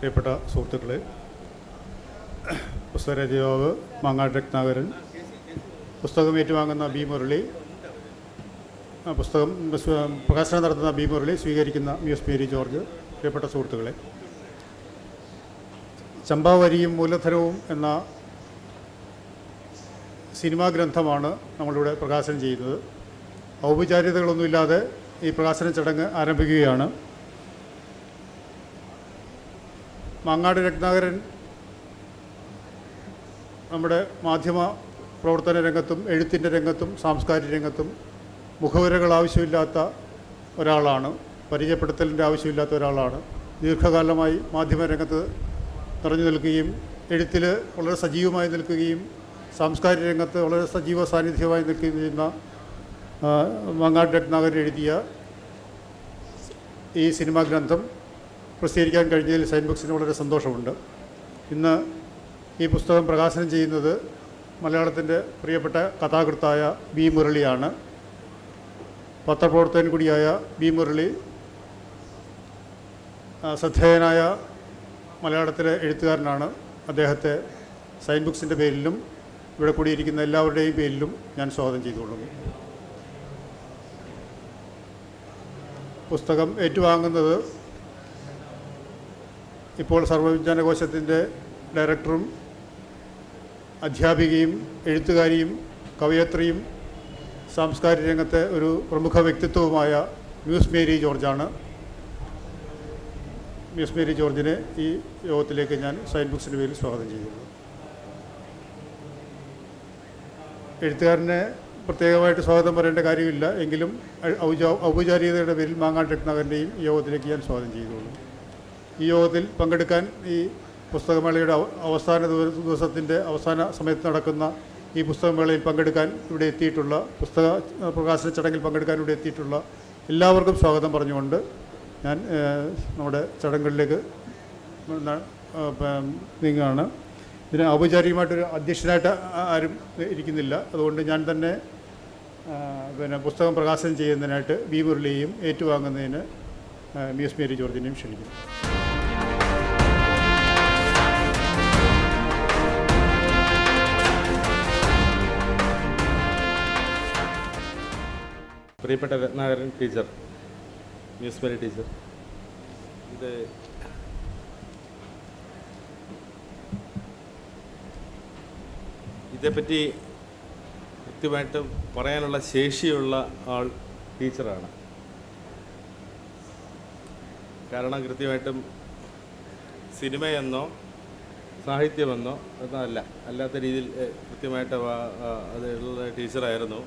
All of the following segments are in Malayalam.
പ്രിയപ്പെട്ട സുഹൃത്തുക്കളെ പുസ്തകരചയിതാവ് മാങ്ങാട് രത്നാകരൻ പുസ്തകം ഏറ്റുവാങ്ങുന്ന ബി മുരളി പുസ്തകം പ്രകാശനം നടത്തുന്ന ബി മുരളി സ്വീകരിക്കുന്ന വി എസ് മേരി ജോർജ് പ്രിയപ്പെട്ട സുഹൃത്തുക്കളെ. ചമ്പാവരിയും മൂലധനവും എന്ന സിനിമാ ഗ്രന്ഥമാണ് നമ്മളിവിടെ പ്രകാശനം ചെയ്യുന്നത്. ഔപചാരികതകളൊന്നുമില്ലാതെ ഈ പ്രകാശന ചടങ്ങ് ആരംഭിക്കുകയാണ്. മാങ്ങാട് രത്നാകരൻ നമ്മുടെ മാധ്യമ പ്രവർത്തന രംഗത്തും എഴുത്തിന്റെ രംഗത്തും സാംസ്കാരിക രംഗത്തും മുഖവുരകൾ ആവശ്യമില്ലാത്ത ഒരാളാണ് പരിചയപ്പെടുത്തലിന്റെ ആവശ്യമില്ലാത്ത ഒരാളാണ്. ദീർഘകാലമായി മാധ്യമ രംഗത്ത് നിറഞ്ഞു നിൽക്കുകയും എഴുത്തിൽ വളരെ സജീവമായി നിൽക്കുകയും സാംസ്കാരിക രംഗത്ത് വളരെ സജീവ സാന്നിധ്യമായി നിൽക്കുകയും ചെയ്യുന്ന മങ്ങാട്ട് മാങ്ങാട് രത്നാകരൻ എഴുതിയ ഈ സിനിമാ ഗ്രന്ഥം പ്രസിദ്ധീകരിക്കാൻ കഴിഞ്ഞതിൽ സൈൻ ബുക്സിന് വളരെ സന്തോഷമുണ്ട്. ഇന്ന് ഈ പുസ്തകം പ്രകാശനം ചെയ്യുന്നത് മലയാളത്തിന്റെ പ്രിയപ്പെട്ട കഥാകൃത്തായ ബി മുരളിയാണ്. പത്രപ്രവർത്തകൻ കൂടിയായ ബി മുരളി ശ്രദ്ധേയനായ മലയാളത്തിലെ എഴുത്തുകാരനാണ്. അദ്ദേഹത്തെ സൈൻ ബുക്സിന്റെ പേരിലും ഇവിടെ കൂടിയിരിക്കുന്ന എല്ലാവരുടെയും പേരിലും ഞാൻ സ്വാഗതം ചെയ്തുകൊള്ളുന്നു. പുസ്തകം ഏറ്റുവാങ്ങുന്നത് ഇപ്പോൾ സർവവിജ്ഞാനകോശത്തിന്റെ ഡയറക്ടറും അധ്യാപികയും എഴുത്തുകാരിയും കവയത്രിയും സാംസ്കാരിക രംഗത്തെ ഒരു പ്രമുഖ വ്യക്തിത്വവുമായ മ്യൂസ് മേരി ജോർജാണ്. മ്യൂസ് മേരി ജോർജിനെ ഈ യോഗത്തിലേക്ക് ഞാൻ സൈൻ ബുക്സിന്റെ പേരിൽ സ്വാഗതം ചെയ്യുന്നു. എഴുത്തുകാരനെ പ്രത്യേകമായിട്ട് സ്വാഗതം പറയേണ്ട കാര്യമില്ല. എങ്കിലും ഔപചാരികതയുടെ പേരിൽ മാങ്ങാട്ട് രത്നാകരന്റെയും യോഗത്തിലേക്ക് ഞാൻ സ്വാഗതം ചെയ്തുകൊള്ളു ഈ യോഗത്തിൽ പങ്കെടുക്കാൻ ഈ പുസ്തകമേളയുടെ അവ- അവസാന ദിവസത്തിന്റെ അവസാന സമയത്ത് നടക്കുന്ന ഈ പുസ്തകമേളയിൽ പങ്കെടുക്കാൻ ഇവിടെ എത്തിയിട്ടുള്ള പുസ്തക പ്രകാശന ചടങ്ങിൽ പങ്കെടുക്കാൻ ഇവിടെ എത്തിയിട്ടുള്ള എല്ലാവർക്കും സ്വാഗതം പറഞ്ഞുകൊണ്ട് ഞാൻ നമ്മുടെ ചടങ്ങുകളിലേക്ക് നീങ്ങുകയാണ്. ഇതിന് ഔപചാരികമായിട്ടൊരു അധ്യക്ഷനായിട്ട് ആരും ഇരിക്കുന്നില്ല. അതുകൊണ്ട് ഞാൻ തന്നെ പിന്നെ പുസ്തകം പ്രകാശനം ചെയ്യുന്നതിനായിട്ട് ബി മുരളിയെയും ഏറ്റുവാങ്ങുന്നതിന് മ്യൂസ് മേരി ജോർജിനെയും ക്ഷണിക്കുന്നു. പ്രിയപ്പെട്ട രത്നാകരൻ ടീച്ചർ മ്യൂസിപ്പൽ ടീച്ചർ. ഇത് ഇതേപ്പറ്റി കൃത്യമായിട്ട് പറയാനുള്ള ശേഷിയുള്ള ആൾ ടീച്ചറാണ്. കാരണം കൃത്യമായിട്ടും സിനിമയെന്നോ സാഹിത്യമെന്നോ എന്നല്ല അല്ലാത്ത രീതിയിൽ കൃത്യമായിട്ട് അത് ടീച്ചറായിരുന്നു.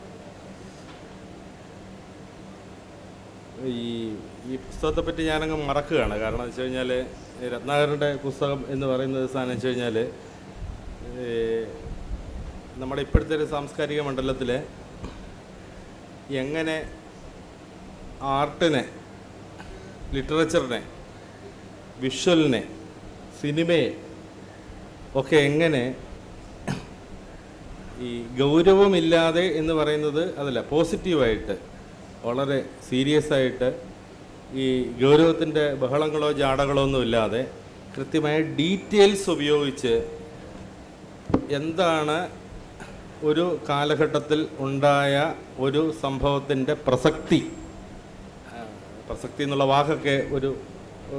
ഈ ഈ പുസ്തകത്തെ പറ്റി ഞാനങ്ങ് മറക്കുകയാണ്. കാരണം വെച്ച് കഴിഞ്ഞാൽ രത്നാകരന്റെ പുസ്തകം എന്ന് പറയുന്നത് സാധനം വെച്ച് കഴിഞ്ഞാൽ നമ്മുടെ ഇപ്പോഴത്തെ ഒരു സാംസ്കാരിക മണ്ഡലത്തിൽ എങ്ങനെ ആർട്ടിനെ ലിറ്ററേച്ചറിനെ വിഷ്വലിനെ സിനിമയെ ഒക്കെ എങ്ങനെ ഈ ഗൗരവമില്ലാതെ എന്ന് പറയുന്നത് അതല്ല പോസിറ്റീവായിട്ട് വളരെ സീരിയസ് ആയിട്ട് ഈ ഗൗരവത്തിന്റെ ബഹളങ്ങളോ ജാടകളോ ഒന്നും ഇല്ലാതെ കൃത്യമായ ഡീറ്റെയിൽസ് ഉപയോഗിച്ച് എന്താണ് ഒരു കാലഘട്ടത്തിൽ ഉണ്ടായ ഒരു സംഭവത്തിന്റെ പ്രസക്തി. പ്രസക്തി എന്നുള്ള വാക്കൊക്കെ ഒരു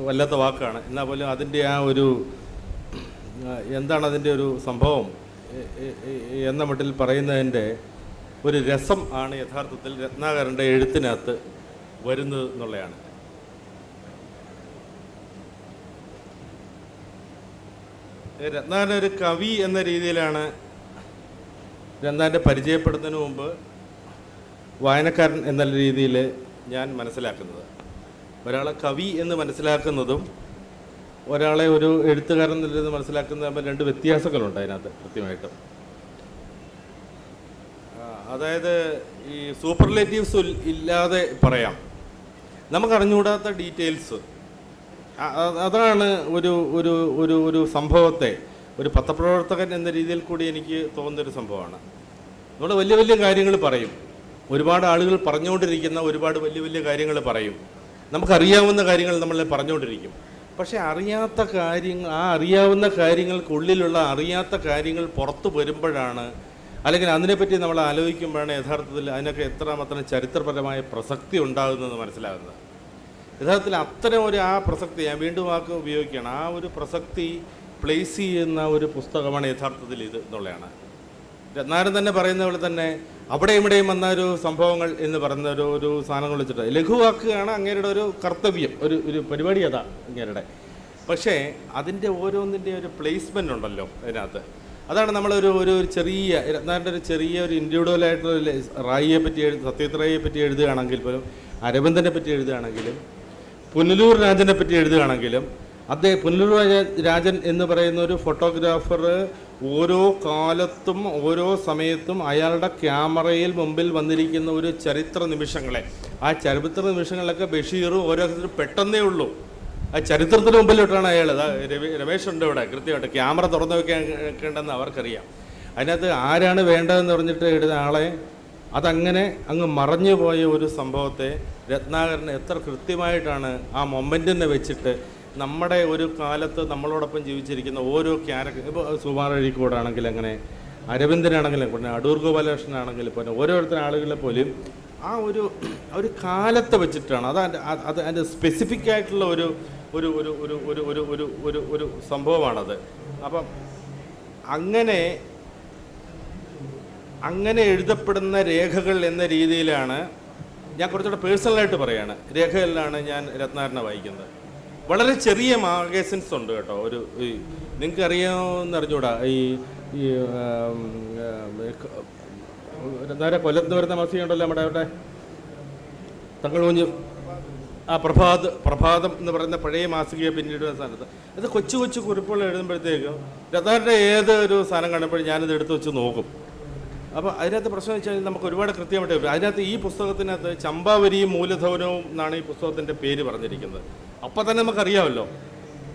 വല്ലാത്ത വാക്കാണ്. എന്നാൽ പോലും അതിന്റെ ആ ഒരു എന്താണ് അതിന്റെ ഒരു സംഭവം? എന്ന മട്ടിൽ പറയുന്നതിന്റെ ഒരു രസം ആണ് യഥാർത്ഥത്തിൽ രത്നാകരന്റെ എഴുത്തിനകത്ത് വരുന്നത് എന്നുള്ളതാണ്. രത്നാകരൻ ഒരു കവി എന്ന രീതിയിലാണ് രത്നാകരന്റെ പരിചയപ്പെടുന്നതിന് മുമ്പ് വായനക്കാരൻ എന്ന രീതിയിൽ ഞാൻ മനസ്സിലാക്കുന്നത്. ഒരാളെ കവി എന്ന് മനസ്സിലാക്കുന്നതും ഒരാളെ ഒരു എഴുത്തുകാരൻ എന്നുള്ളത് രീതിയിൽ മനസ്സിലാക്കുന്നത് രണ്ട് വ്യത്യാസങ്ങളുണ്ട് അതിനകത്ത് കൃത്യമായിട്ടും. അതായത് ഈ സൂപ്പർലേറ്റീവ്സ് ഇല്ലാതെ പറയാം. നമുക്ക് അറിഞ്ഞുകൂടാത്ത ഡീറ്റെയിൽസ് അതാണ് ഒരു ഒരു ഒരു ഒരു സംഭവത്തെ ഒരു പത്രപ്രവർത്തകൻ എന്ന രീതിയിൽ കൂടി എനിക്ക് തോന്നുന്നൊരു സംഭവമാണ്. നമ്മൾ വലിയ വലിയ കാര്യങ്ങൾ പറയും. ഒരുപാട് ആളുകൾ പറഞ്ഞുകൊണ്ടിരിക്കുന്ന ഒരുപാട് വലിയ വലിയ കാര്യങ്ങൾ പറയും. നമുക്കറിയാവുന്ന കാര്യങ്ങൾ നമ്മൾ പറഞ്ഞുകൊണ്ടിരിക്കും. പക്ഷേ അറിയാത്ത കാര്യങ്ങൾ ആ അറിയാവുന്ന കാര്യങ്ങൾക്കുള്ളിലുള്ള അറിയാത്ത കാര്യങ്ങൾ പുറത്തു വരുമ്പോഴാണ് അല്ലെങ്കിൽ അതിനെപ്പറ്റി നമ്മൾ ആലോചിക്കുമ്പോഴാണ് യഥാർത്ഥത്തിൽ അതിനൊക്കെ എത്രമാത്രം ചരിത്രപരമായ പ്രസക്തി ഉണ്ടാകുന്നതെന്ന് മനസ്സിലാകുന്നത്. യഥാർത്ഥത്തിൽ അത്തരം ഒരു ആ പ്രസക്തി ഞാൻ വീണ്ടും വാക്ക് ഉപയോഗിക്കുകയാണ്. ആ ഒരു പ്രസക്തി പ്ലേസ് ചെയ്യുന്ന ഒരു പുസ്തകമാണ് യഥാർത്ഥത്തിൽ ഇത് എന്നുള്ളതാണ്. രത്നാരൻ തന്നെ പറയുന്ന പോലെ തന്നെ അവിടെ ഇവിടെയും വന്ന ഒരു സംഭവങ്ങൾ എന്ന് പറയുന്ന ഒരു ഒരു സാധനങ്ങൾ വെച്ചിട്ട് ലഘുവാക്കുകയാണ് അങ്ങേരുടെ ഒരു കർത്തവ്യം ഒരു ഒരു പരിപാടി അതാ അങ്ങേരുടെ. പക്ഷേ അതിന്റെ ഓരോന്നിന്റെ ഒരു പ്ലേസ്മെന്റ് ഉണ്ടല്ലോ അതിനകത്ത്. അതാണ് നമ്മളൊരു ഒരു ഒരു ചെറിയ രത്നാരന്റെ ഒരു ചെറിയ ഒരു ഇൻഡിവിജ്വലായിട്ടുള്ള റായിയെ പറ്റി എഴുതി സത്യജിത് റായിയെ പറ്റി എഴുതുകയാണെങ്കിൽ പോലും അരവിന്ദനെ പറ്റി എഴുതുകയാണെങ്കിലും പുനലൂർ രാജനെ പറ്റി എഴുതുകയാണെങ്കിലും അദ്ദേഹം പുനലൂർ രാജ- രാജൻ എന്ന് പറയുന്ന ഒരു ഫോട്ടോഗ്രാഫർ ഓരോ കാലത്തും ഓരോ സമയത്തും അയാളുടെ ക്യാമറയിൽ മുമ്പിൽ വന്നിരിക്കുന്ന ഒരു ചരിത്ര നിമിഷങ്ങളെ ആ ചരിത്ര നിമിഷങ്ങളിലൊക്കെ ബഷീറും ഓരോ പെട്ടെന്നേ ഉള്ളൂ. ആ ചരിത്രത്തിന് മുമ്പിലോട്ടാണ് അയാൾ. രമേശ് ഉണ്ട് ഇവിടെ കൃത്യമായിട്ട് ക്യാമറ തുറന്നു വെക്കേണ്ടെന്ന് അവർക്കറിയാം. അതിനകത്ത് ആരാണ് വേണ്ടതെന്ന് പറഞ്ഞിട്ട് എഴുതുന്ന ആളെ അതങ്ങനെ അങ്ങ് മറഞ്ഞു പോയ ഒരു സംഭവത്തെ രത്നാകരൻ എത്ര കൃത്യമായിട്ടാണ് ആ മൊമെന്റിനെ വെച്ചിട്ട് നമ്മുടെ ഒരു കാലത്ത് നമ്മളോടൊപ്പം ജീവിച്ചിരിക്കുന്ന ഓരോ ക്യാരക്ടർ ഇപ്പോൾ സുമാർ അഴീക്കോടാണെങ്കിൽ അങ്ങനെ അരവിന്ദനാണെങ്കിലും പിന്നെ അടൂർ ഗോപാലകൃഷ്ണനാണെങ്കിലും പിന്നെ ഓരോരുത്തരും ആളുകളെ പോലും ആ ഒരു ഒരു കാലത്തെ വെച്ചിട്ടാണ്. അത് അത് അതിന്റെ സ്പെസിഫിക് ആയിട്ടുള്ള ഒരു ഒരു ഒരു ഒരു ഒരു ഒരു ഒരു ഒരു ഒരു സംഭവമാണത്. അപ്പം അങ്ങനെ അങ്ങനെ എഴുതപ്പെടുന്ന രേഖകൾ എന്ന രീതിയിലാണ് ഞാൻ കുറച്ചുകൂടെ പേഴ്സണലായിട്ട് പറയാണ്. രേഖകളിലാണ് ഞാൻ രത്നാരനെ വായിക്കുന്നത്. വളരെ ചെറിയ മാഗസിൻസ് ഉണ്ട് കേട്ടോ. ഒരു നിങ്ങൾക്ക് അറിയാമെന്ന് അറിഞ്ഞൂടാ ഈ ഈ കൊല്ലത്ത് വരുന്ന മസിയുണ്ടല്ലോ നമ്മുടെ അവിടെ. തങ്ങളുഞ്ഞ് ആ പ്രഭാത് പ്രഭാതം എന്ന് പറയുന്ന പഴയ മാസികയെ പിന്നീട് സ്ഥാനത്ത് അത് കൊച്ചു കൊച്ചു കുറിപ്പുകൾ എഴുതുമ്പോഴത്തേക്കും രഥാറിന്റെ ഏത് ഒരു സാധനം കാണുമ്പോഴും ഞാനിത് എടുത്ത് വെച്ച് നോക്കും. അപ്പോൾ അതിനകത്ത് പ്രശ്നം വെച്ചാൽ നമുക്ക് ഒരുപാട് കൃത്യമായിട്ട് വരും. അതിനകത്ത് ഈ പുസ്തകത്തിനകത്ത് ചമ്പാവരിയും മൂലധവനവും എന്നാണ് ഈ പുസ്തകത്തിന്റെ പേര് പറഞ്ഞിരിക്കുന്നത്. അപ്പോൾ തന്നെ നമുക്കറിയാമല്ലോ.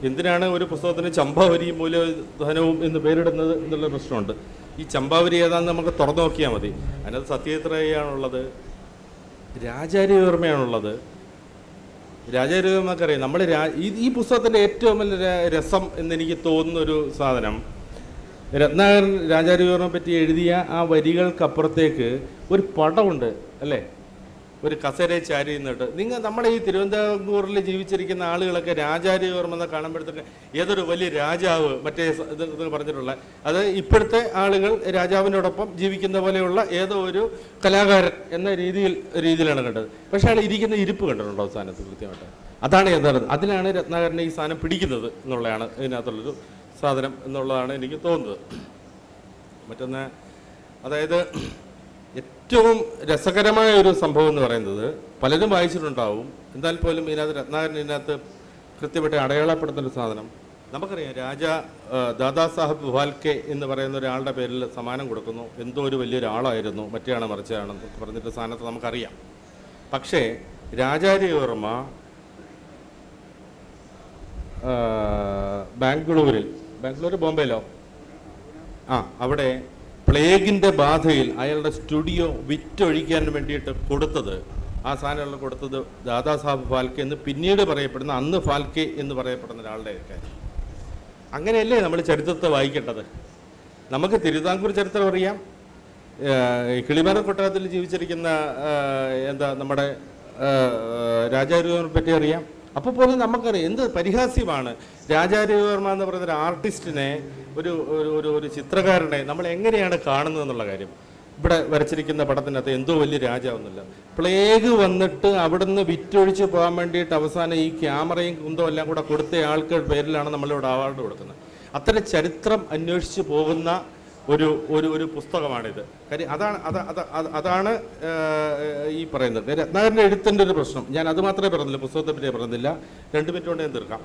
എന്തിനാണ് ഒരു പുസ്തകത്തിന് ചമ്പാവരിയും മൂലധനവും എന്ന് പേരിടുന്നത് എന്നുള്ള പ്രശ്നമുണ്ട്. ഈ ചമ്പാവരി ഏതാണെന്ന് നമുക്ക് തുറന്നു നോക്കിയാൽ മതി. അതിനകത്ത് സത്യത്രയാണുള്ളത് രാജാര്യവർമ്മയാണുള്ളത് രാജാര്യവർമ്മക്കറിയാം നമ്മൾ ഈ പുസ്തകത്തിന്റെ ഏറ്റവും വലിയ രസം എന്നെനിക്ക് തോന്നുന്ന ഒരു സാധനം രത്നാകരൻ രാജാരവിവർമ്മയെ പറ്റി എഴുതിയ ആ വരികൾക്കപ്പുറത്തേക്ക് ഒരു പടമുണ്ട് അല്ലേ? ഒരു കസേര ചാരി നിന്നിട്ട്. നിങ്ങൾ നമ്മുടെ ഈ തിരുവനന്തപുരത്തിൽ ജീവിച്ചിരിക്കുന്ന ആളുകളൊക്കെ രാജാരവിവർമ്മ എന്ന് കാണുമ്പോഴത്തേക്ക് ഏതൊരു വലിയ രാജാവ് മറ്റേ ഇത് പറഞ്ഞിട്ടുള്ള അത് ഇപ്പോഴത്തെ ആളുകൾ രാജാവിനോടൊപ്പം ജീവിക്കുന്ന പോലെയുള്ള ഏതോ ഒരു കലാകാരൻ എന്ന രീതിയിൽ രീതിയിലാണ് കണ്ടത്. പക്ഷേ അയാൾ ഇരിക്കുന്ന ഇരിപ്പ് കണ്ടിട്ടുണ്ടോ അവസാനത്ത് കൃത്യമായിട്ട്? അതാണ് യഥാർത്ഥം അതിലാണ് രത്നാകരനെ ഈ സാധനം പിടിക്കുന്നത് എന്നുള്ളതാണ് ഇതിനകത്തുള്ളൊരു സാധനം എന്നുള്ളതാണ് എനിക്ക് തോന്നുന്നത്. മറ്റൊന്ന് അതായത് ഏറ്റവും രസകരമായ ഒരു സംഭവം എന്ന് പറയുന്നത് പലരും വായിച്ചിട്ടുണ്ടാവും. എന്നാൽ പോലും ഇതിനകത്ത് രത്നാകരൻ ഇതിനകത്ത് കൃത്യമായിട്ട് അടയാളപ്പെടുത്തുന്ന ഒരു സാധനം. നമുക്കറിയാം രാജ ദാദാ സാഹബ് ഫാൽക്കെ എന്ന് പറയുന്ന ഒരാളുടെ പേരിൽ സമ്മാനം കൊടുക്കുന്നു. എന്തോ ഒരു വലിയൊരാളായിരുന്നു. മറ്റേയാണ് മറിച്ചാണെന്ന് പറഞ്ഞിട്ട് സാധനത്തെ നമുക്കറിയാം. പക്ഷേ രാജാരിവർമ്മ ബാംഗ്ലൂരിൽ ബാംഗ്ലൂർ ബോംബെയിലോ? ആ അവിടെ പ്ലേഗിന്റെ ബാധയിൽ അയാളുടെ സ്റ്റുഡിയോ വിറ്റൊഴിക്കാൻ വേണ്ടിയിട്ട് കൊടുത്തത് ആ സാധനങ്ങൾ കൊടുത്തത് ദാദാസാബ് ഫാൽക്കെ എന്ന് പിന്നീട് പറയപ്പെടുന്ന അന്ന് ഫാൽക്കെ എന്ന് പറയപ്പെടുന്ന ഒരാളുടെ കാര്യം അങ്ങനെയല്ലേ നമ്മൾ ചരിത്രത്തെ വായിക്കേണ്ടത്? നമുക്ക് തിരുവിതാംകൂർ ചരിത്രം അറിയാം. ഏഹ് കൊട്ടാരത്തിൽ ജീവിച്ചിരിക്കുന്ന എന്താ നമ്മുടെ രാജാരൂപനെ പറ്റി അറിയാം. അപ്പോൾ പോലും നമുക്കറിയാം എന്ത് പരിഹാസ്യമാണ്. രാജാരവിവർമ്മ എന്ന് പറയുന്ന ഒരു ആർട്ടിസ്റ്റിനെ ഒരു ഒരു ഒരു ചിത്രകാരനെ നമ്മൾ എങ്ങനെയാണ് കാണുന്നത് എന്നുള്ള കാര്യം. ഇവിടെ വരച്ചിരിക്കുന്ന പടത്തിനകത്ത് എന്തോ വലിയ രാജാവൊന്നുമില്ല. പ്ലേഗ് വന്നിട്ട് അവിടുന്ന് വിറ്റൊഴിച്ച് പോകാൻ വേണ്ടിയിട്ട് അവസാനം ഈ ക്യാമറയും കുന്തവും എല്ലാം കൂടെ കൊടുത്ത ആൾക്ക് പേരിലാണ് നമ്മളിവിടെ അവാർഡ് കൊടുക്കുന്നത്. അത്തരം ചരിത്രം അന്വേഷിച്ച് പോകുന്ന ഒരു ഒരു ഒരു പുസ്തകമാണിത്. കാര്യം അതാണ് അത് അത് അത് അതാണ് ഈ പറയുന്നത്. രത്നാകരന്റെ എഴുത്തിന്റെ ഒരു പ്രശ്നം. ഞാൻ അത് മാത്രമേ പറഞ്ഞില്ല പുസ്തകത്തെ പറ്റി പറഞ്ഞില്ല. രണ്ട് മിനിറ്റ് കൊണ്ട് ഞാൻ തീർക്കാം.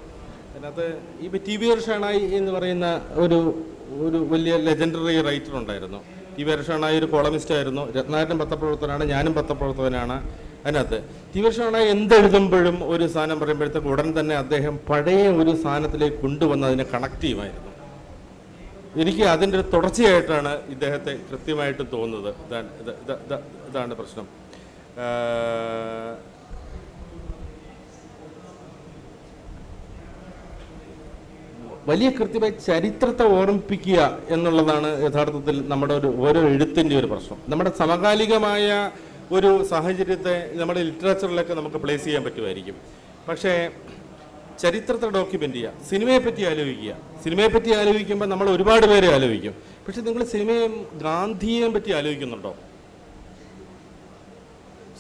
അതിനകത്ത് ഈ ടി വി ഷാണായി എന്ന് പറയുന്ന ഒരു ഒരു വലിയ ലെജൻഡറി റൈറ്റർ ഉണ്ടായിരുന്നു. ടി വി ഷാണായി ഒരു കോളമിസ്റ്റ് ആയിരുന്നു. രത്നാകരൻ പത്രപ്രവർത്തനാണ് ഞാനും പത്രപ്രവർത്തകനാണ് അതിനകത്ത്. ഷാണായി എന്തെഴുതുമ്പോഴും ഒരു സാധനം പറയുമ്പോഴത്തേക്ക് ഉടൻ തന്നെ അദ്ദേഹം പഴയ ഒരു സാധനത്തിലേക്ക് കൊണ്ടുവന്ന് അതിനെ കണക്ട് ചെയ്യുമായിരുന്നു. എനിക്ക് അതിന്റെ ഒരു തുടർച്ചയായിട്ടാണ് ഇദ്ദേഹത്തെ കൃത്യമായിട്ട് തോന്നുന്നത്. ഇതാണ് ഇത് ഇത് ഇത് ഇതാണ് പ്രശ്നം. വലിയ കൃത്യമായി ചരിത്രത്തെ ഓർമ്മിപ്പിക്കുക എന്നുള്ളതാണ് യഥാർത്ഥത്തിൽ നമ്മുടെ ഒരു ഓരോ എഴുത്തിന്റെ ഒരു പ്രശ്നം. നമ്മുടെ സമകാലികമായ ഒരു സാഹചര്യത്തെ നമ്മുടെ ലിറ്ററേച്ചറിലൊക്കെ നമുക്ക് പ്ലേസ് ചെയ്യാൻ പറ്റുമായിരിക്കും. പക്ഷേ ചരിത്രത്തെ ഡോക്യുമെന്റ് ചെയ്യുക സിനിമയെപ്പറ്റി ആലോചിക്കുക. സിനിമയെപ്പറ്റി ആലോചിക്കുമ്പോൾ നമ്മൾ ഒരുപാട് പേരെ ആലോചിക്കും. പക്ഷെ നിങ്ങൾ സിനിമയും ഗാന്ധിയെയും പറ്റി ആലോചിക്കുന്നുണ്ടോ?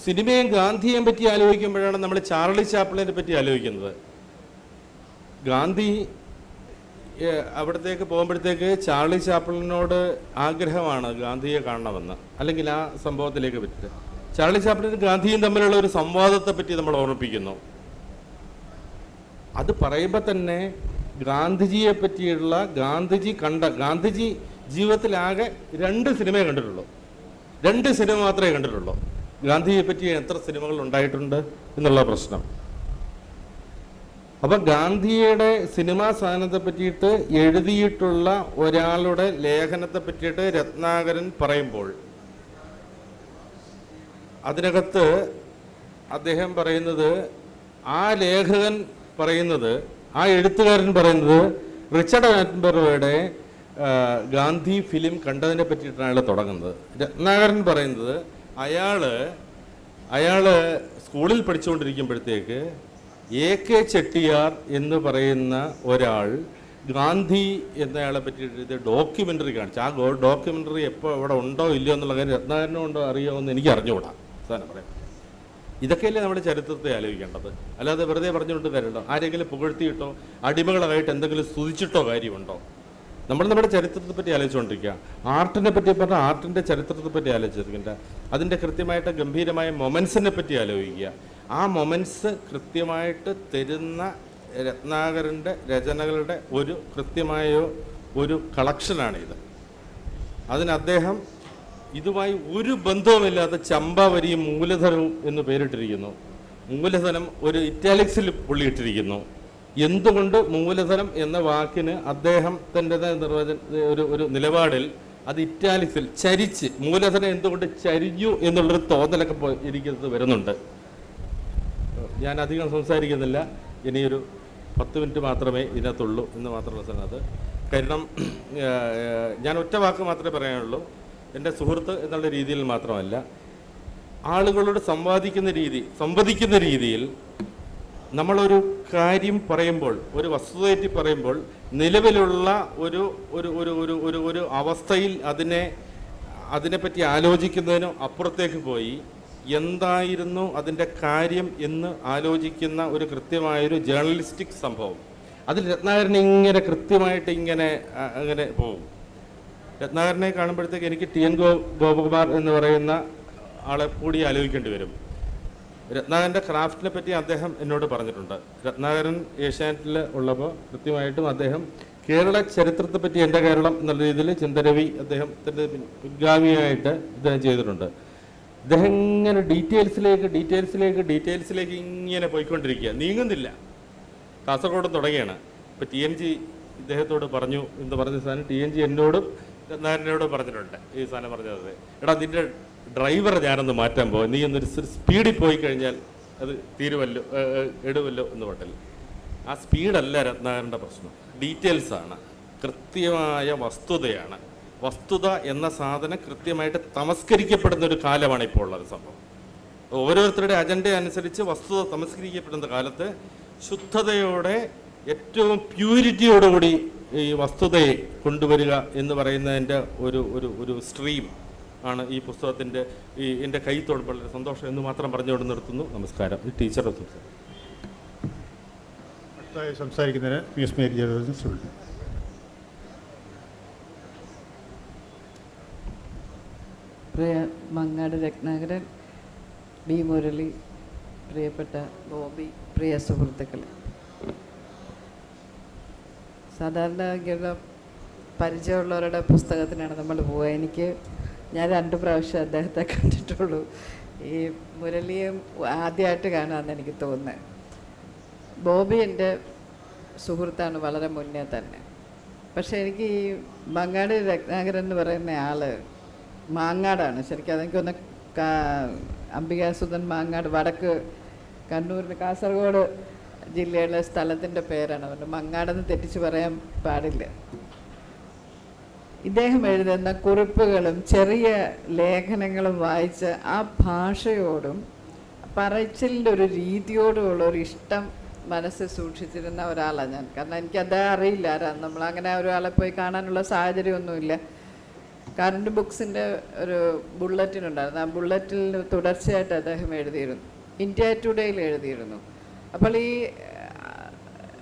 സിനിമയും ഗാന്ധിയെയും പറ്റി ആലോചിക്കുമ്പോഴാണ് നമ്മൾ ചാർളി ചാപ്പിളിനെ പറ്റി ആലോചിക്കുന്നത്. ഗാന്ധി അവിടത്തേക്ക് പോകുമ്പോഴത്തേക്ക് ചാർലി ചാപ്പിളിനോട് ആഗ്രഹമാണ് ഗാന്ധിയെ കാണണമെന്ന്. അല്ലെങ്കിൽ ആ സംഭവത്തിലേക്ക് പറ്റിയിട്ട് ചാർളി ചാപ്പിളിനും ഗാന്ധിയും തമ്മിലുള്ള ഒരു സംവാദത്തെ പറ്റി നമ്മൾ ഓർമ്മിപ്പിക്കുന്നു. അത് പറയുമ്പോൾ തന്നെ ഗാന്ധിജിയെ പറ്റിയുള്ള ഗാന്ധിജി കണ്ട ഗാന്ധിജി ജീവിതത്തിലാകെ രണ്ട് സിനിമയെ കണ്ടിട്ടുള്ളൂ. രണ്ട് സിനിമ മാത്രമേ കണ്ടിട്ടുള്ളൂ. ഗാന്ധിജിയെ പറ്റി എത്ര സിനിമകൾ ഉണ്ടായിട്ടുണ്ട് എന്നുള്ള പ്രശ്നം. അപ്പൊ ഗാന്ധിയുടെ സിനിമാ സാധനത്തെ പറ്റിയിട്ട് എഴുതിയിട്ടുള്ള ഒരാളുടെ ലേഖനത്തെ പറ്റിയിട്ട് രത്നാകരൻ പറയുമ്പോൾ അതിനകത്ത് അദ്ദേഹം പറയുന്നത് ആ ലേഖകൻ പറയുന്നത് ആ എഴുത്തുകാരൻ പറയുന്നത് റിച്ചർഡ് ആറ്റൻബർവയുടെ ഗാന്ധി ഫിലിം കണ്ടതിനെ പറ്റിയിട്ടാണ് അയാൾ തുടങ്ങുന്നത്. രത്നാകരൻ പറയുന്നത് അയാൾ അയാൾ സ്കൂളിൽ പഠിച്ചുകൊണ്ടിരിക്കുമ്പോഴത്തേക്ക് എ കെ ചെട്ടിയാർ എന്ന് പറയുന്ന ഒരാൾ ഗാന്ധി എന്നയാളെ പറ്റിയിട്ട് ഡോക്യുമെന്ററി കാണിച്ചു. ആ ഡോക്യുമെന്ററി എപ്പോൾ അവിടെ ഉണ്ടോ ഇല്ലയോ എന്നുള്ള കാര്യം രത്നാകരനോ ഉണ്ടോ അറിയോ എന്ന് എനിക്ക് അറിഞ്ഞുകൂടാ. സാധനം പറയാം. ഇതൊക്കെയല്ലേ നമ്മുടെ ചരിത്രത്തെ ആലോചിക്കേണ്ടത്? അല്ലാതെ വെറുതെ പറഞ്ഞുകൊണ്ട് വരണ്ട. ആരെങ്കിലും പുകഴ്ത്തിയിട്ടോ അടിമകളായിട്ട് എന്തെങ്കിലും സ്തുതിച്ചിട്ടോ കാര്യമുണ്ടോ? നമ്മൾ നമ്മുടെ ചരിത്രത്തെ പറ്റി ആലോചിച്ചുകൊണ്ടിരിക്കുക. ആർട്ടിനെ പറ്റി പറഞ്ഞാൽ ആർട്ടിന്റെ ചരിത്രത്തെ പറ്റി ആലോചിച്ചിരിക്കേണ്ട. അതിന്റെ കൃത്യമായിട്ട് ഗംഭീരമായ മൊമെൻസിനെ പറ്റി ആലോചിക്കുക. ആ മൊമെൻസ് കൃത്യമായിട്ട് തരുന്ന രത്നാകരന്റെ രചനകളുടെ ഒരു കൃത്യമായ ഒരു കളക്ഷനാണിത്. അതിന് അദ്ദേഹം ഇതുമായി ഒരു ബന്ധവുമില്ലാത്ത ചമ്പാവരിയും മൂലധനവും എന്ന് പേരിട്ടിരിക്കുന്നു. മൂലധനം ഒരു ഇറ്റാലിക്സിൽ പുള്ളിയിട്ടിരിക്കുന്നു. എന്തുകൊണ്ട് മൂലധനം എന്ന വാക്കിന് അദ്ദേഹം തന്റെ നിർവചന ഒരു ഒരു നിലപാടിൽ അത് ഇറ്റാലിക്സിൽ ചരിച്ച് മൂലധനം എന്തുകൊണ്ട് ചരിഞ്ഞു എന്നുള്ളൊരു തോന്നലൊക്കെ ഇരിക്കുന്നത് വരുന്നുണ്ട്. ഞാൻ അധികം സംസാരിക്കുന്നില്ല. ഇനിയൊരു പത്ത് മിനിറ്റ് മാത്രമേ ഇതിനകത്തുള്ളൂ എന്ന് മാത്രമുള്ള സ്ഥലത്ത് കാരണം ഞാൻ ഒറ്റ വാക്ക് മാത്രമേ പറയാനുള്ളൂ. എന്റെ സുഹൃത്ത് എന്നുള്ള രീതിയിൽ മാത്രമല്ല ആളുകളോട് സംവാദിക്കുന്ന രീതി സംവദിക്കുന്ന രീതിയിൽ നമ്മളൊരു കാര്യം പറയുമ്പോൾ ഒരു വസ്തുതയെറ്റി പറയുമ്പോൾ നിലവിലുള്ള ഒരു ഒരു ഒരു ഒരു ഒരു ഒരു അവസ്ഥയിൽ അതിനെ അതിനെപ്പറ്റി ആലോചിക്കുന്നതിനും അപ്പുറത്തേക്ക് പോയി എന്തായിരുന്നു അതിന്റെ കാര്യം എന്ന് ആലോചിക്കുന്ന ഒരു കൃത്യമായൊരു ജേർണലിസ്റ്റിക് സംഭവം. അതിൽ രത്നാകരൻ ഇങ്ങനെ കൃത്യമായിട്ട് ഇങ്ങനെ അങ്ങനെ പോകും. രത്നാകരനെ കാണുമ്പോഴത്തേക്ക് എനിക്ക് ടി എൻ ഗോ ഗോപകുമാർ എന്ന് പറയുന്ന ആളെ കൂടി ആലോചിക്കേണ്ടി വരും. രത്നാകരന്റെ ക്രാഫ്റ്റിനെ പറ്റി അദ്ദേഹം എന്നോട് പറഞ്ഞിട്ടുണ്ട്. രത്നാകരൻ ഏഷ്യാനെറ്റിൽ ഉള്ളപ്പോൾ കൃത്യമായിട്ടും അദ്ദേഹം കേരള ചരിത്രത്തെ പറ്റി എന്റെ കേരളം എന്നുള്ള രീതിയിൽ ചിന്തരവി അദ്ദേഹത്തിന്റെ പിൻഗാമിയായിട്ട് ഇദ്ദേഹം ചെയ്തിട്ടുണ്ട്. അദ്ദേഹം ഇങ്ങനെ ഡീറ്റെയിൽസിലേക്ക് ഡീറ്റെയിൽസിലേക്ക് ഡീറ്റെയിൽസിലേക്ക് ഇങ്ങനെ പോയിക്കൊണ്ടിരിക്കുക. നീങ്ങുന്നില്ല. കാസർഗോഡ് തുടങ്ങിയാണ്. ഇപ്പം ടി എൻ ജി ഇദ്ദേഹത്തോട് പറഞ്ഞു എന്ന് പറഞ്ഞ സാധനം ടി എൻ ജി എന്നോടും നാരനോടും പറഞ്ഞിട്ടുണ്ട് ഈ സാധനം പറഞ്ഞത്. എടാ നിന്റെ ഡ്രൈവർ ഞാനൊന്ന് മാറ്റാൻ പോകും നീ ഒന്നൊരു സ്പീഡിൽ പോയി കഴിഞ്ഞാൽ അത് തീരുമല്ലോ എടുവല്ലോ എന്ന് പറഞ്ഞില്ല ആ സ്പീഡല്ല രത്നാകരന്റെ പ്രശ്നം. ഡീറ്റെയിൽസാണ് കൃത്യമായ വസ്തുതയാണ്. വസ്തുത എന്ന സാധനം കൃത്യമായിട്ട് തമസ്കരിക്കപ്പെടുന്ന ഒരു കാലമാണ് ഇപ്പോൾ ഉള്ളത് സംഭവം. ഓരോരുത്തരുടെ അജണ്ട അനുസരിച്ച് വസ്തുത തമസ്കരിക്കപ്പെടുന്ന കാലത്ത് ശുദ്ധതയോടെ ഏറ്റവും പ്യൂരിറ്റിയോടുകൂടി ഈ വസ്തുതയെ കൊണ്ടുവരിക എന്ന് പറയുന്നതിന്റെ ഒരു ഒരു ഒരു സ്ട്രീം ആണ് ഈ പുസ്തകത്തിന്റെ ഈ എന്റെ കൈ തൊടുമ്പോൾ വളരെ സന്തോഷം എന്ന് മാത്രം പറഞ്ഞുകൊണ്ട് നിർത്തുന്നു. നമസ്കാരം. ഈ ടീച്ചറെ സംസാരം അടുത്തായി സംസാരിക്കുന്നതിന് മ്യൂസ് മേരി. ജയരാജൻ ശ്രമിക്കുന്നു പ്രിയ മങ്ങാട് രത്നാകരൻ ബി. മുരളി പ്രിയപ്പെട്ട ബോബി പ്രിയ സുഹൃത്തുക്കൾ സാധാരണ പരിചയമുള്ളവരുടെ പുസ്തകത്തിനാണ് നമ്മൾ പോവുക. എനിക്ക് ഞാൻ രണ്ട് പ്രാവശ്യം അദ്ദേഹത്തെ കണ്ടിട്ടുള്ളൂ. ഈ മുരളിയും ആദ്യമായിട്ട് കാണാമെന്ന് എനിക്ക് തോന്നുന്നത്. ബോബി എന്റെ സുഹൃത്താണ് വളരെ മുന്നേ തന്നെ. പക്ഷേ എനിക്ക് ഈ മങ്ങാട് രത്നാകരൻ എന്ന് പറയുന്ന ആൾ മാങ്ങാടാണ്. ശരിക്കും അതെനിക്കൊന്ന് അംബികാസുധൻ മാങ്ങാട് വടക്ക് കണ്ണൂരിൽ കാസർഗോഡ് ജില്ലയിലെ സ്ഥലത്തിന്റെ പേരാണ്. അതുകൊണ്ട് മങ്ങാടെന്ന് തെറ്റിച്ച് പറയാൻ പാടില്ല. ഇദ്ദേഹം എഴുതുന്ന കുറിപ്പുകളും ചെറിയ ലേഖനങ്ങളും വായിച്ച് ആ ഭാഷയോടും പറച്ചിലിന്റെ ഒരു രീതിയോടുമുള്ള ഒരു ഇഷ്ടം മനസ്സിൽ സൂക്ഷിച്ചിരുന്ന ഒരാളാണ് ഞാൻ. കാരണം എനിക്ക് അദ്ദേഹം അറിയില്ല. ആരാ നമ്മൾ അങ്ങനെ ഒരാളെ പോയി കാണാനുള്ള സാഹചര്യമൊന്നുമില്ല. കറണ്ട് ബുക്സിന്റെ ഒരു ബുള്ളറ്റിനുണ്ടായിരുന്നു. ആ ബുള്ളറ്റിൽ തുടർച്ചയായിട്ട് അദ്ദേഹം എഴുതിയിരുന്നു. ഇന്ത്യ ടുഡേയിൽ എഴുതിയിരുന്നു. അപ്പോൾ ഈ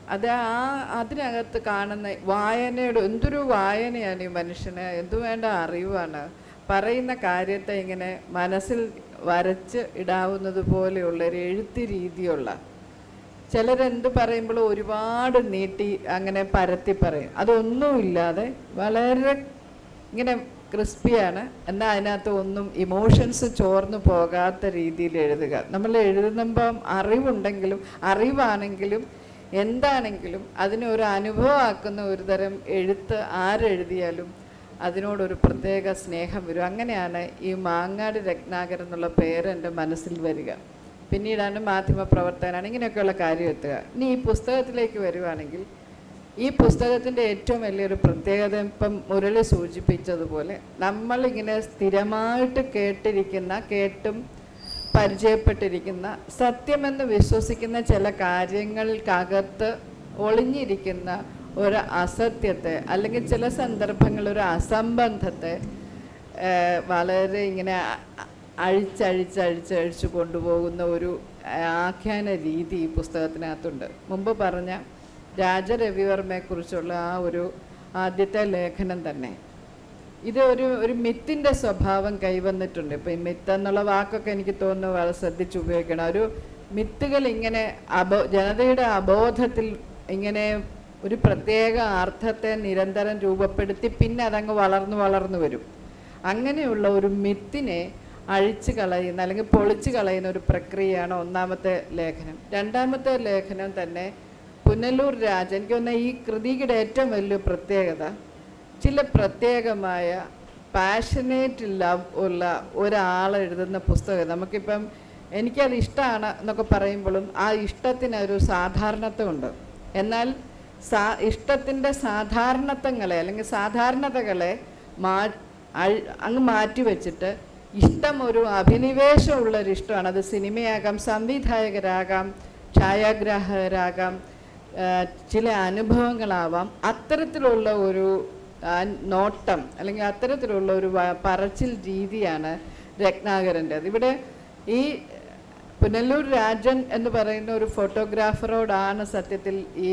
അത് ആ അതിനകത്ത് കാണുന്ന വായനയുടെ എന്തൊരു വായനയാണ് ഈ മനുഷ്യന്? എന്തു വേണ്ട അറിവാണ്? പറയുന്ന കാര്യത്തെ ഇങ്ങനെ മനസ്സിൽ വരച്ച് ഇടാവുന്നത് പോലെയുള്ള ഒരു എഴുത്ത് രീതിയുള്ള. ചിലരെന്ത് പറയുമ്പോഴും ഒരുപാട് നീട്ടി അങ്ങനെ പരത്തി പറയും. അതൊന്നുമില്ലാതെ വളരെ ഇങ്ങനെ ക്രിസ്പിയാണ്. എന്നാൽ അതിനകത്ത് ഒന്നും ഇമോഷൻസ് ചോർന്നു പോകാത്ത രീതിയിൽ എഴുതുക. നമ്മൾ എഴുതുമ്പം അറിവുണ്ടെങ്കിലും അറിവാണെങ്കിലും എന്താണെങ്കിലും അതിനെ ഒരു അനുഭവമാക്കുന്ന ഒരു തരം എഴുത്ത് ആരെഴുതിയാലും അതിനോടൊരു പ്രത്യേക സ്നേഹം വരും. അങ്ങനെയാണ് ഈ മാങ്ങാട് രത്നാകർ എന്നുള്ള പേര് എന്റെ മനസ്സിൽ വരിക. പിന്നീടാണ് മാധ്യമപ്രവർത്തകനാണ്. ഇങ്ങനെയൊക്കെയുള്ള കാര്യം എത്തുക. ഇനി ഈ പുസ്തകത്തിലേക്ക് വരുവാണെങ്കിൽ ഈ പുസ്തകത്തിന്റെ ഏറ്റവും വലിയൊരു പ്രത്യേകത ഇപ്പം മുരളി സൂചിപ്പിച്ചതുപോലെ നമ്മളിങ്ങനെ സ്ഥിരമായിട്ട് കേട്ടിരിക്കുന്ന കേട്ടും പരിചയപ്പെട്ടിരിക്കുന്ന സത്യമെന്ന് വിശ്വസിക്കുന്ന ചില കാര്യങ്ങൾക്കകത്ത് ഒളിഞ്ഞിരിക്കുന്ന ഒരു അസത്യത്തെ അല്ലെങ്കിൽ ചില സന്ദർഭങ്ങളിൽ ഒരു അസംബന്ധത്തെ വളരെ ഇങ്ങനെ അഴിച്ചഴിച്ചഴിച്ചഴിച്ച് കൊണ്ടുപോകുന്ന ഒരു ആഖ്യാന രീതി ഈ പുസ്തകത്തിനകത്തുണ്ട്. മുമ്പ് പറഞ്ഞ രാജരവിവർമ്മയെക്കുറിച്ചുള്ള ആ ഒരു ആദ്യത്തെ ലേഖനം തന്നെ. ഇത് ഒരു ഒരു മിത്തിന്റെ സ്വഭാവം കൈവന്നിട്ടുണ്ട്. ഇപ്പം ഈ മിത്ത് എന്നുള്ള വാക്കൊക്കെ എനിക്ക് തോന്നുന്നു വളരെ ശ്രദ്ധിച്ച് ഉപയോഗിക്കണം. ഒരു മിത്തുകൾ ഇങ്ങനെ അബോ ജനതയുടെ അബോധത്തിൽ ഇങ്ങനെ ഒരു പ്രത്യേക അർത്ഥത്തെ നിരന്തരം രൂപപ്പെടുത്തി പിന്നെ അതങ്ങ് വളർന്നു വളർന്നു വരും. അങ്ങനെയുള്ള ഒരു മിത്തിനെ അഴിച്ചു കളയുന്ന അല്ലെങ്കിൽ പൊളിച്ചു കളയുന്ന ഒരു പ്രക്രിയയാണ് ഒന്നാമത്തെ ലേഖനം. രണ്ടാമത്തെ ലേഖനം തന്നെ പുനലൂർ രാജ എനിക്ക് തോന്നുന്ന ഈ കൃതിയുടെ ഏറ്റവും വലിയ പ്രത്യേകത ചില പ്രത്യേകമായ പാഷനേറ്റ് ലവ് ഉള്ള ഒരാൾ എഴുതുന്ന പുസ്തകം. നമുക്കിപ്പം എനിക്കത് ഇഷ്ടമാണ് എന്നൊക്കെ പറയുമ്പോഴും ആ ഇഷ്ടത്തിനൊരു സാധാരണത്വമുണ്ട്. എന്നാൽ സാ ഇഷ്ടത്തിന്റെ സാധാരണത്വങ്ങളെ അല്ലെങ്കിൽ സാധാരണതകളെ മാ അങ്ങ് മാറ്റി വെച്ചിട്ട് ഇഷ്ടം ഒരു അഭിനിവേശമുള്ളൊരിഷ്ടമാണ്. അത് സിനിമയാകാം സംവിധായകരാകാം ഛായാഗ്രാഹകരാകാം ചില അനുഭവങ്ങളാവാം. അത്തരത്തിലുള്ള ഒരു നോട്ടം അല്ലെങ്കിൽ അത്തരത്തിലുള്ള ഒരു പറച്ചിൽ രീതിയാണ് രത്നാകരന്റെ. ഇവിടെ ഈ പുനലൂർ രാജൻ എന്ന് പറയുന്ന ഒരു ഫോട്ടോഗ്രാഫറോടാണ് സത്യത്തിൽ ഈ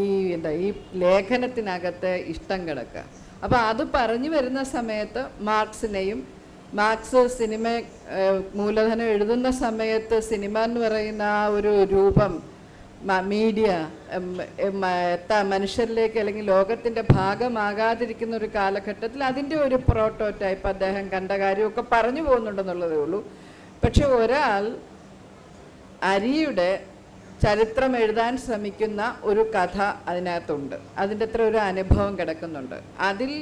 ഈ എന്താ ഈ ലേഖനത്തിനകത്ത് ഇഷ്ടം കിടക്കുക. അപ്പോൾ അത് പറഞ്ഞു വരുന്ന സമയത്ത് മാർക്സിനെയും മാർക്സ് സിനിമ മൂലധനം എഴുതുന്ന സമയത്ത് സിനിമ എന്ന് പറയുന്ന ആ ഒരു രൂപം മീഡിയ മനുഷ്യരിലേക്ക് അല്ലെങ്കിൽ ലോകത്തിന്റെ ഭാഗമാകാതിരിക്കുന്ന ഒരു കാലഘട്ടത്തിൽ അതിന്റെ ഒരു പ്രോട്ടോടൈപ്പ് അദ്ദേഹം കണ്ട കാര്യമൊക്കെ പറഞ്ഞു പോകുന്നുണ്ടെന്നുള്ളതേ ഉള്ളൂ. പക്ഷെ ഒരാൾ അരിയുടെ ചരിത്രം എഴുതാൻ ശ്രമിക്കുന്ന ഒരു കഥ അതിനകത്തുണ്ട്. അതിന്റെ അത്ര ഒരു അനുഭവം കിടക്കുന്നുണ്ട്. അതിൽ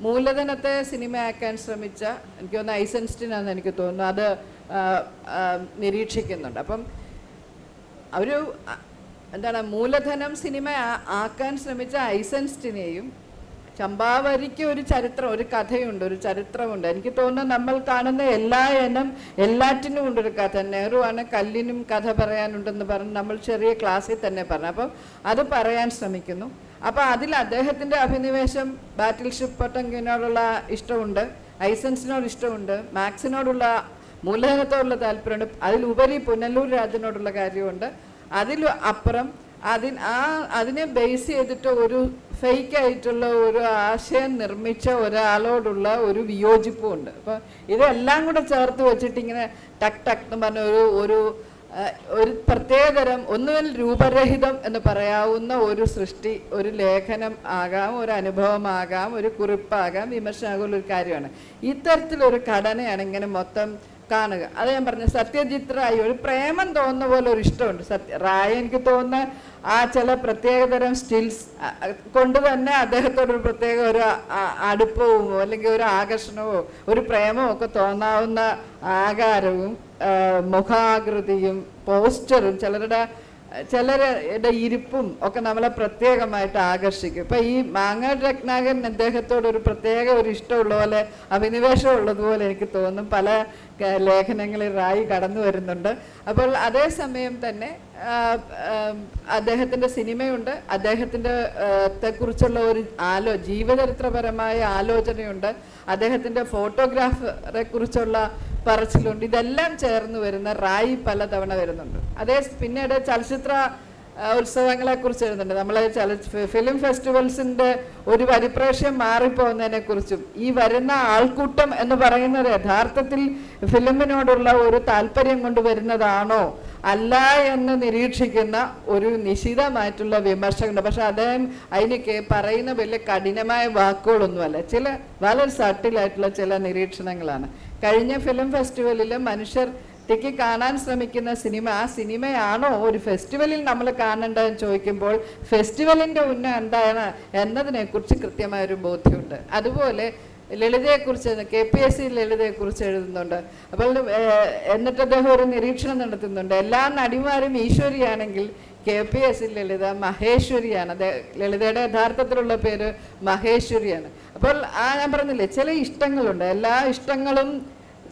മൂലധനത്തെ സിനിമയാക്കാൻ ശ്രമിച്ച എനിക്ക് തോന്നുന്നു ഐസൻസ്റ്റിനാന്ന് എനിക്ക് തോന്നുന്നു അത് നിരീക്ഷിക്കുന്നുണ്ട്. അപ്പം ഒരു എന്താണ് മൂലധനം സിനിമ ആക്കാൻ ശ്രമിച്ച ഐസൻസ്റ്റിനെയും ചമ്പാവരിക്ക് ഒരു ചരിത്രം ഒരു കഥയുണ്ട് ഒരു ചരിത്രമുണ്ട്. എനിക്ക് തോന്നുന്നു നമ്മൾ കാണുന്ന എല്ലാ ഇനം എല്ലാറ്റിനും ഉണ്ട് ഒരു കഥ. നെഹ്റു ആണ് കല്ലിനും കഥ പറയാനുണ്ടെന്ന് പറഞ്ഞ് നമ്മൾ ചെറിയ ക്ലാസ്സിൽ തന്നെ പറഞ്ഞു. അപ്പം അത് പറയാൻ ശ്രമിക്കുന്നു. അപ്പോൾ അതിൽ അദ്ദേഹത്തിന്റെ അഭിനിവേശം ബാറ്റിൽ ഷിപ്പ് പട്ടങ്കിനോടുള്ള ഇഷ്ടമുണ്ട് ഐസൻസിനോട് ഇഷ്ടമുണ്ട് മാക്സിനോടുള്ള മൂലധനത്തോടുള്ള താല്പര്യമുണ്ട്. അതിലുപരി പുനലൂർ രാജനോടുള്ള കാര്യമുണ്ട്. അതിൽ അപ്പുറം അതിന് ആ അതിനെ ബേസ് ചെയ്തിട്ട് ഒരു ഫേക്ക് ആയിട്ടുള്ള ഒരു ആശയം നിർമ്മിച്ച ഒരാളോടുള്ള ഒരു വിയോജിപ്പും ഉണ്ട്. അപ്പോൾ ഇതെല്ലാം കൂടെ ചേർത്ത് വെച്ചിട്ട് ഇങ്ങനെ ടക് ടക് എന്ന് പറഞ്ഞ ഒരു ഒരു ഒരു പ്രത്യേകതരം ഒന്നുകിൽ രൂപരഹിതം എന്ന് പറയാവുന്ന ഒരു സൃഷ്ടി ഒരു ലേഖനം ആകാം ഒരു അനുഭവമാകാം ഒരു കുറിപ്പാകാം വിമർശനമാകുള്ള ഒരു കാര്യമാണ്. ഇത്തരത്തിലൊരു ഘടനയാണ് ഇങ്ങനെ മൊത്തം കാണുക. അത് ഞാൻ പറഞ്ഞു സത്യജിത് റായ് ഒരു പ്രേമം തോന്നുന്ന പോലെ ഒരു ഇഷ്ടമുണ്ട്. സത്യ റായ് എനിക്ക് തോന്നുന്ന ആ ചില പ്രത്യേകതരം സ്റ്റിൽസ് കൊണ്ട് തന്നെ അദ്ദേഹത്തോടൊരു പ്രത്യേക ഒരു അടുപ്പവും അല്ലെങ്കിൽ ഒരു ആകർഷണവും ഒരു പ്രേമവും ഒക്കെ തോന്നാവുന്ന ആകാരവും മുഖാകൃതിയും പോസ്റ്ററും ചിലരുടെ ചിലരുടെ ഇരിപ്പും ഒക്കെ നമ്മളെ പ്രത്യേകമായിട്ട് ആകർഷിക്കും. ഇപ്പം ഈ മാങ്ങാട് രത്നാകരൻ അദ്ദേഹത്തോട് ഒരു പ്രത്യേക ഒരു ഇഷ്ടമുള്ള പോലെ അഭിനിവേശം ഉള്ളതുപോലെ എനിക്ക് തോന്നും. പല ലേഖനങ്ങളിൽ റായി കടന്നു വരുന്നുണ്ട്. അപ്പോൾ അതേസമയം തന്നെ അദ്ദേഹത്തിന്റെ സിനിമയുണ്ട്. അദ്ദേഹത്തിന്റെ കുറിച്ചുള്ള ഒരു ആലോ ജീവചരിത്രപരമായ ആലോചനയുണ്ട്. അദ്ദേഹത്തിന്റെ ഫോട്ടോഗ്രാഫറെ കുറിച്ചുള്ള പറച്ചിലുണ്ട്. ഇതെല്ലാം ചേർന്ന് വരുന്ന റായി പലതവണ വരുന്നുണ്ട്. അതേ പിന്നീട് ചലച്ചിത്ര ഉത്സവങ്ങളെ കുറിച്ച് എഴുതുന്നുണ്ട് നമ്മളെ ചല ഫിലിം ഫെസ്റ്റിവൽസിന്റെ ഒരു പരിപ്രേക്ഷ്യം മാറിപ്പോകുന്നതിനെ കുറിച്ചും ഈ വരുന്ന ആൾക്കൂട്ടം എന്ന് പറയുന്നത് യഥാർത്ഥത്തിൽ ഫിലിമിനോടുള്ള ഒരു താല്പര്യം കൊണ്ട് വരുന്നതാണോ? അല്ല എന്ന് നിരീക്ഷിക്കുന്ന ഒരു നിശിതമായിട്ടുള്ള വിമർശകനുണ്ട്. പക്ഷെ അദ്ദേഹം അതിന് കേ- പറയുന്ന വലിയ കഠിനമായ വാക്കുകളൊന്നുമല്ല. ചില വളരെ സട്ടിലായിട്ടുള്ള ചില നിരീക്ഷണങ്ങളാണ്. കഴിഞ്ഞ ഫിലിം ഫെസ്റ്റിവലിൽ മനുഷ്യർ ക്ക് കാണാൻ ശ്രമിക്കുന്ന സിനിമ ആ സിനിമയാണോ ഒരു ഫെസ്റ്റിവലിൽ നമ്മൾ കാണേണ്ടതെന്ന് ചോദിക്കുമ്പോൾ ഫെസ്റ്റിവലിന്റെ ഉന്നം എന്താണ് എന്നതിനെക്കുറിച്ച് കൃത്യമായ ഒരു ബോധ്യമുണ്ട്. അതുപോലെ ലളിതയെക്കുറിച്ച് കെ പി എസ് സി ലളിതയെക്കുറിച്ച് എഴുതുന്നുണ്ട്. അപ്പോൾ എന്നിട്ട് അദ്ദേഹം ഒരു നിരീക്ഷണം നടത്തുന്നുണ്ട്. എല്ലാ നടിമാരും ഈശ്വരിയാണെങ്കിൽ K P S C Lalitha മഹേശ്വരിയാണ്. അദ്ദേഹം ലളിതയുടെ യഥാർത്ഥത്തിലുള്ള പേര് മഹേശ്വരിയാണ്. അപ്പോൾ ആ ഞാൻ പറഞ്ഞില്ലേ ചില ഇഷ്ടങ്ങളുണ്ട്. എല്ലാ ഇഷ്ടങ്ങളും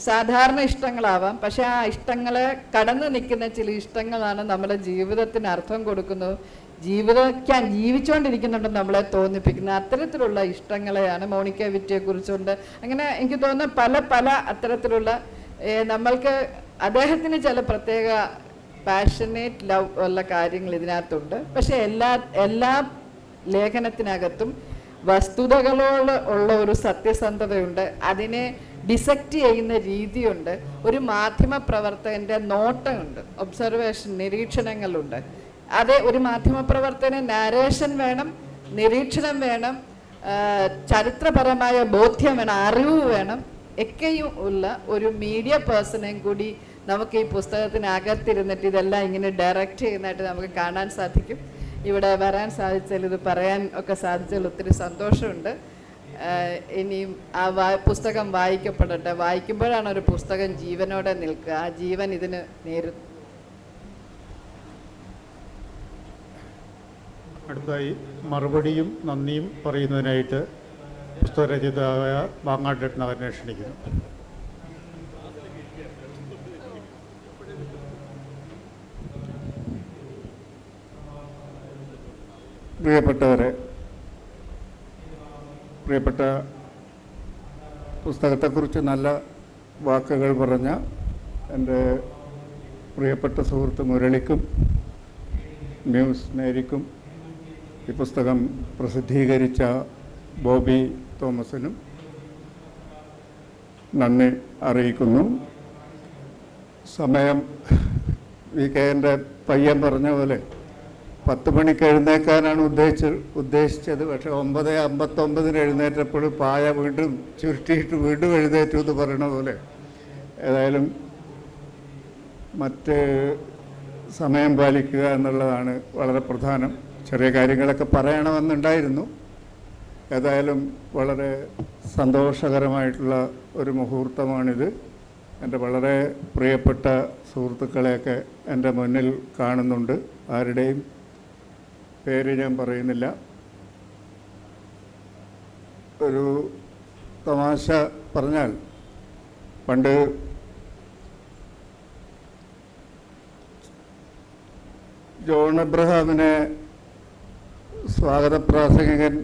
സാധാരണ ഇഷ്ടങ്ങളാവാം. പക്ഷെ ആ ഇഷ്ടങ്ങളെ കടന്നു നിൽക്കുന്ന ചില ഇഷ്ടങ്ങളാണ് നമ്മുടെ ജീവിതത്തിന് അർത്ഥം കൊടുക്കുന്നത്. ജീവിക്കാൻ ജീവിച്ചുകൊണ്ടിരിക്കുന്നുണ്ടെന്ന് നമ്മളെ തോന്നിപ്പിക്കുന്ന അത്തരത്തിലുള്ള ഇഷ്ടങ്ങളെയാണ് മോണിക്ക വിറ്റിയെ കുറിച്ചുണ്ട് അങ്ങനെ എനിക്ക് തോന്നുന്ന പല പല അത്തരത്തിലുള്ള നമ്മൾക്ക് അദ്ദേഹത്തിന് ചില പ്രത്യേക പാഷനേറ്റ് ലവ് ഉള്ള കാര്യങ്ങൾ ഇതിനകത്തുണ്ട്. പക്ഷെ എല്ലാ എല്ലാ ലേഖനത്തിനകത്തും വസ്തുതകളോട് ഉള്ള ഒരു സത്യസന്ധതയുണ്ട്. അതിനെ ഡിസക്റ്റ് ചെയ്യുന്ന രീതിയുണ്ട്. ഒരു മാധ്യമ പ്രവർത്തകന്റെ നോട്ടമുണ്ട്. ഒബ്സർവേഷൻ നിരീക്ഷണങ്ങളുണ്ട്. അതെ ഒരു മാധ്യമ പ്രവർത്തന നാരേഷൻ വേണം നിരീക്ഷണം വേണം ചരിത്രപരമായ ബോധ്യം വേണം അറിവ് വേണം ഒക്കെയും ഉള്ള ഒരു മീഡിയ പേഴ്സണേയും കൂടി നമുക്ക് ഈ പുസ്തകത്തിനകത്തിരുന്നിട്ട് ഇതെല്ലാം ഇങ്ങനെ ഡയറക്റ്റ് ചെയ്യുന്നതായിട്ട് നമുക്ക് കാണാൻ സാധിക്കും. ഇവിടെ വരാൻ സാധിച്ചാൽ ഇത് പറയാൻ ഒക്കെ സാധിച്ചാൽ ഒത്തിരി സന്തോഷമുണ്ട്. ഇനിയും ആ വാ പുസ്തകം വായിക്കപ്പെടട്ടെ. വായിക്കുമ്പോഴാണ് ഒരു പുസ്തകം ജീവനോടെ നിൽക്കുക. ആ ജീവൻ ഇതിന് നേരിടും അടുത്തായി മറുപടിയും നന്ദിയും പറയുന്നതിനായിട്ട് പുസ്തകരചയിതാവായ മാങ്ങാട് നഗരനെ ക്ഷണിക്കുന്നു. പ്രിയപ്പെട്ടവരെ പ്രിയപ്പെട്ട പുസ്തകത്തെക്കുറിച്ച് നല്ല വാക്കുകൾ പറഞ്ഞ എന്റെ പ്രിയപ്പെട്ട സുഹൃത്ത് മുരളിക്കും മ്യൂസ് മേരിക്കും ഈ പുസ്തകം പ്രസിദ്ധീകരിച്ച ബോബി തോമസിനും നന്ദി അറിയിക്കുന്നു. സമയം വി കെ എന്റെ പയ്യൻ പറഞ്ഞ പോലെ പത്ത് മണിക്ക് എഴുന്നേക്കാനാണ് ഉദ്ദേശിച്ച ഉദ്ദേശിച്ചത്. പക്ഷെ ഒമ്പത് അമ്പത്തൊമ്പതിന് എഴുന്നേറ്റപ്പോൾ പായ വീണ്ടും ചുരുട്ടിയിട്ട് വീണ്ടും എഴുന്നേറ്റു എന്ന് പറയണ പോലെ. ഏതായാലും മറ്റ് സമയം പാലിക്കുക എന്നുള്ളതാണ് വളരെ പ്രധാനം. ചെറിയ കാര്യങ്ങളൊക്കെ പറയണമെന്നുണ്ടായിരുന്നു. ഏതായാലും വളരെ സന്തോഷകരമായിട്ടുള്ള ഒരു മുഹൂർത്തമാണിത്. എന്റെ വളരെ പ്രിയപ്പെട്ട സുഹൃത്തുക്കളെയൊക്കെ എന്റെ മുന്നിൽ കാണുന്നുണ്ട്. ആരുടെയും പേര് ഞാൻ പറയുന്നില്ല. ഒരു തമാശ പറഞ്ഞാൽ പണ്ട് ജോൺ എബ്രഹാമിനെ സ്വാഗത പ്രാസംഗികൻ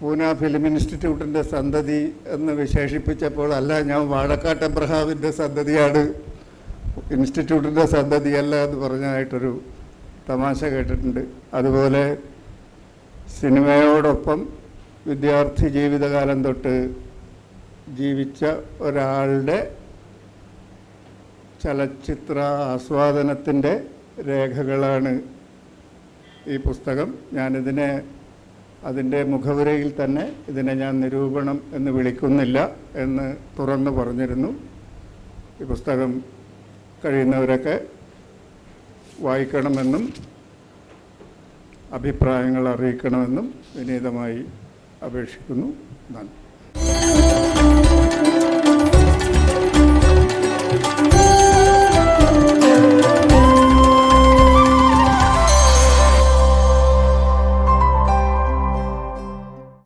പൂന ഫിലിം ഇൻസ്റ്റിറ്റ്യൂട്ടിന്റെ സന്തതി എന്ന് വിശേഷിപ്പിച്ചപ്പോൾ അല്ല ഞാൻ വാഴക്കാട്ട് എബ്രഹാമിന്റെ സന്തതിയാണ്. ഇൻസ്റ്റിറ്റ്യൂട്ടിന്റെ സന്തതിയല്ല എന്ന് പറഞ്ഞതായിട്ടൊരു തമാശ കേട്ടിട്ടുണ്ട്. അതുപോലെ സിനിമയോടൊപ്പം വിദ്യാർത്ഥി ജീവിതകാലം തൊട്ട് ജീവിച്ച ഒരാളുടെ ചലച്ചിത്ര ആസ്വാദനത്തിന്റെ രേഖകളാണ് ഈ പുസ്തകം. ഞാനിതിനെ അതിന്റെ മുഖവുരയിൽ തന്നെ ഇതിനെ ഞാൻ നിരൂപണം എന്ന് വിളിക്കുന്നില്ല എന്ന് തുറന്നു പറഞ്ഞിരുന്നു. ഈ പുസ്തകം കഴിയുന്നവരൊക്കെ വായിക്കണമെന്നും അഭിപ്രായങ്ങൾ അറിയിക്കണമെന്നും വിനീതമായി അപേക്ഷിക്കുന്നു. നന്ദി.